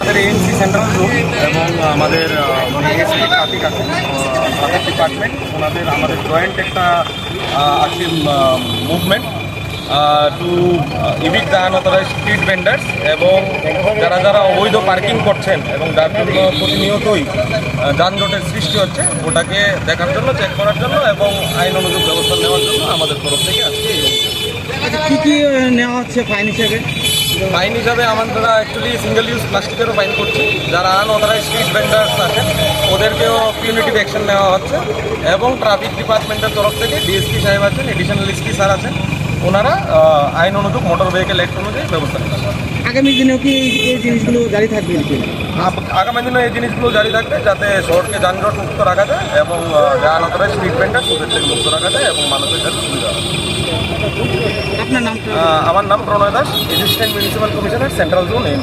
আমাদের ANC central room এবং আমাদের এএসপি ট্রাফিক আছে ট্রাফিক ডিপার্টমেন্ট ওনাদের, আমাদের জয়েন্ট একটা আছে movement to the unauthorise street vendors এবং যারা যারা অবৈধ পার্কিং করছেন এবং যার জন্য প্রতিনিয়তই যানজটের সৃষ্টি হচ্ছে, ওটাকে দেখার জন্য চেক করার জন্য এবং আইন অনুযোগ ব্যবস্থা নেওয়ার জন্য আমাদের তরফ থেকে আজকে। কি কি নেওয়া হচ্ছে ফাইন হিসেবে ফাইন হিসাবে আমরা অ্যাকচুয়ালি সিঙ্গেল ইউজ প্লাস্টিকেরও ফাইন করছি। যারা আন আনঅথরাইজ স্ট্রিট ভেন্ডার্স আছেন ওদেরকেও পিউনিটিভ অ্যাকশন নেওয়া হচ্ছে। এবং ট্রাফিক ডিপার্টমেন্টের তরফ থেকে ডিএসপি সাহেব আছেন এডিশনাল এসপি স্যার আছেন ওনারা আইন অনুযায়ী মোটর ভেহিকেল অ্যাক্ট অনুযায়ী ব্যবস্থা নিচ্ছেন আগামী দিনেও কি এই- জিনিসগুলো জারি থাকবে? আগামী দিনে এই জিনিসগুলো জারি থাকবে যাতে শহরকে যানজট মুক্ত রাখা যায় এবং আনঅথরাইজ স্ট্রিট ভেন্ডার ওদের থেকে মুক্ত রাখা যায় এবং মানুষের কাছে সুবিধা আমার নাম Pranay Das assistant municipal commissioner central zone M